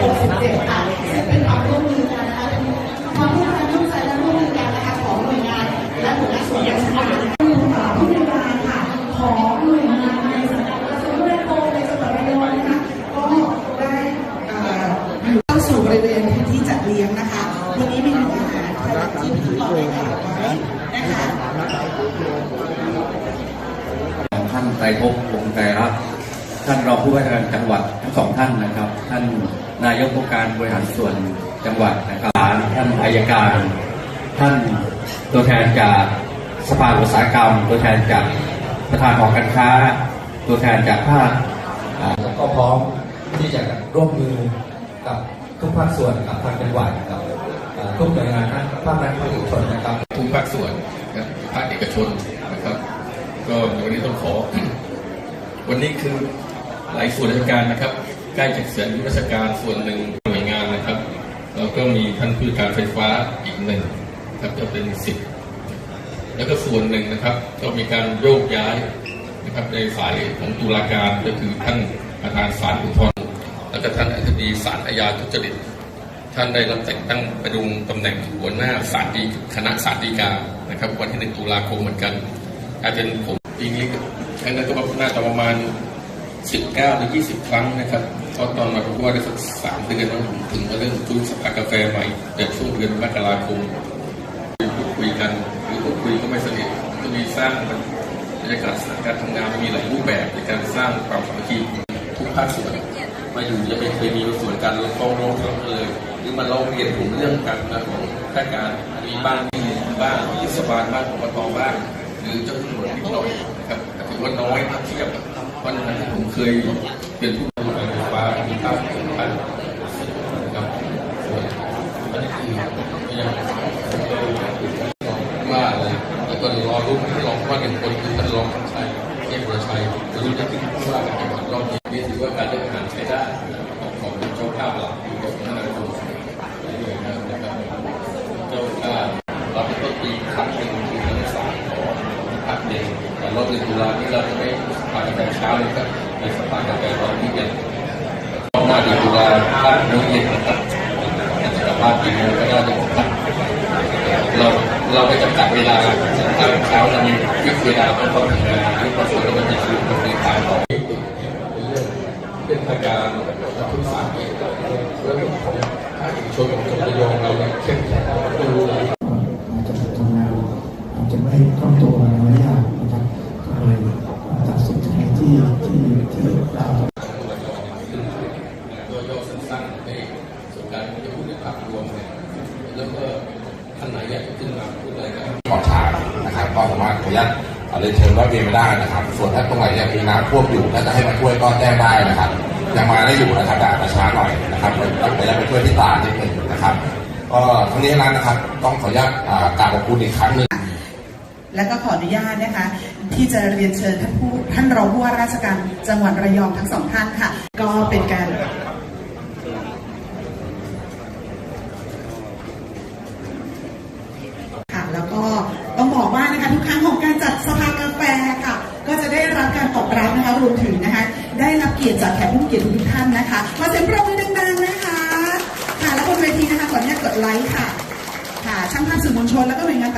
67ค่ะซึ่งเป็นความร่วมมือกันนะคะเป็นความร่วมมือร่วมใจและร่วมมือกันนะคะของหน่วยงานและหน่วยงานส่วนราชการผู้บริการค่ะของหน่วยงานในสังกัดกระทรวงวัฒนธรรมในจังหวัดระยองนะคะก็ได้เอ่อเข้าสู่บริเวณพื้นที่จัดเลี้ยงนะคะวันนี้เมนูอาหารที่พิธีกรได้กล่าวไว้นะคะท่านไตรภพวงไตรรัตน์ท่านรองผู้ว่าราชการจังหวัดทั้งสองท่านนะครับ ท่าน นายกองค์การบริหารส่วนจังหวัดนะครับท่านอายการ ท่านตัวแทนจากสภาอุตสาหกรรม ตัวแทนจากประธานหอการค้า ตัวแทนจากภาคก็พร้อมที่จะร่วมมือกับทุกภาคส่วนกับทางจังหวัดกับทุกหน่วยงานทั้งภาครัฐภาคเอกชนนะครับทุกภาคส่วนภาคเอกชนนะครับ ก็วันนี้ต้องขอ วันนี้คือหลายส่วนราชการนะครับ ใกล้จะเสร็จราชการส่วนหนึ่งหน่วยงานนะครับแล้วก็มีท่านผู้การไฟฟ้าอีกหนึ่งครับจะเป็นสิบแล้วก็ส่วนหนึ่งนะครับ ก็มีการโยกย้ายนะครับในสายของตุลาการก็คือท่านประธานศาลอุทธรณ์แล้วก็ท่านอธิบดีศาลอาญาทุจริตท่านได้รับแต่งตั้งประดุงตำแหน่งหัวหน้าศาลฎีคณะศาลฎีกานะครับ วันที่หนึ่งตุลาคมเหมือนกันกลายเป็นผมปีนี้ก็ครั้งนั้นก็น่าจะประมาณ 19หรือ20 ครั้งนะครับเพราะตอนมาพูดว่าได้สักสามเดือนแล้วผมถึงมาเริ่มจูนสภากาแฟใหม่แต่ช่วงเดือนมกราคมพูดคุยกันหรือพูดคุยก็ไม่สนิทก็มีสร้างบรรยากาศการทำงานมันมีหลายรูปแบบในการสร้างความสามัคคีทุกภาคส่วนมาอยู่จะไม่เคยมีส่วนการลงฟ้องร้องกันเลย หรือมาร้องเรียนผมเรื่องการงานของข้าราชการมีบ้างที่บ้างที่สบาลบ้างของปตบ้าง หรือเจ้าหน้าที่ตำรวจนิดหน่อยนะครับแต่ถือว่าน้อยถ้าเทียบ เพราะฉะนั้นผมเคยเป็นผู้ดูแลไฟฟ้ามีค่าสำคัญนะครับส่วนอันนี้คือยังว่าเลยแล้วก็รอรู้ท่านรองว่าหนึ่งคนคือท่านรองชัยเทพประชัยจะรู้จะขึ้นผู้ว่าการจังหวัดรอบนี้ถือว่าการเลือกงานใช้ได้ของของเจ้าภาพหลักคือของท่านนายกนะครับเจ้าภาพเราเป็นต้นปีครั้งหนึ่งคือทั้งสามของภาคเด็กแตุลานี้เราจะไม่สภากาแฟเช้าเลยครับในสภากาแฟตอนที่เย็นรอบหน้าดือนตุลาภาคมื้อเย็นนะครับแต่ภาคกี่โมงก็ได้เลยครับเราเราไปจำกัดเวลาถ้าเช้าเรามีวิกเวลาต้องเข้าถึงงาที่ประสบแล้วมันจะชีวิตมันคือขายขอเป็นเรื่องเป็นทางการและทุกสาเหตุแล้วเรื่องของภาคเอกชนของจังหวัดระยอง ในส่วนการจะพูดในภาพรวมเนี่ยแล้วก็ท่านไหนอยากขึ้นมาพูดอะไรกันขอบฉากนะครับก็สามารถขออนุญาตเรียนเชิญว่าเวียนมาได้นะครับ ส่วนถ้าตรงไหนยังมีน้ำท่วมอยู่ถ้าจะให้มาช่วยก็แจ้งได้นะครับ ยังมาได้อยู่นะครับแต่อาช้าหน่อยนะครับเราจะไปช่วยที่ตาดนิดหนึ่งนะครับก็ทั้งนี้นั้นนะครับ ต้องขออนุญาตอ่ากราบขอบคุณอีกครั้งหนึ่งและก็ขออนุญาตนะคะ ที่จะเรียนเชิญท่านผู้ท่านรองผู้ว่าราชการจังหวัดระยองทั้งสองท่านค่ะ ก็เป็นการค่ะแล้วก็ต้องบอกว่า นะคะทุกครั้งของการจัดสภากาแฟค่ะ ก็จะได้รับการตอบรับนะคะรวมถึงนะคะ ได้รับเกียรติจากแขกผู้เกียรติทุกท่านนะคะมาเสียงปรบมือดังๆนะคะค่ะแล้วบนเวทีนะคะขออนุญาตกดไลค์ค่ะค่ะช่างภาพสื่อมวลชนแล้วก็หน่วยงาน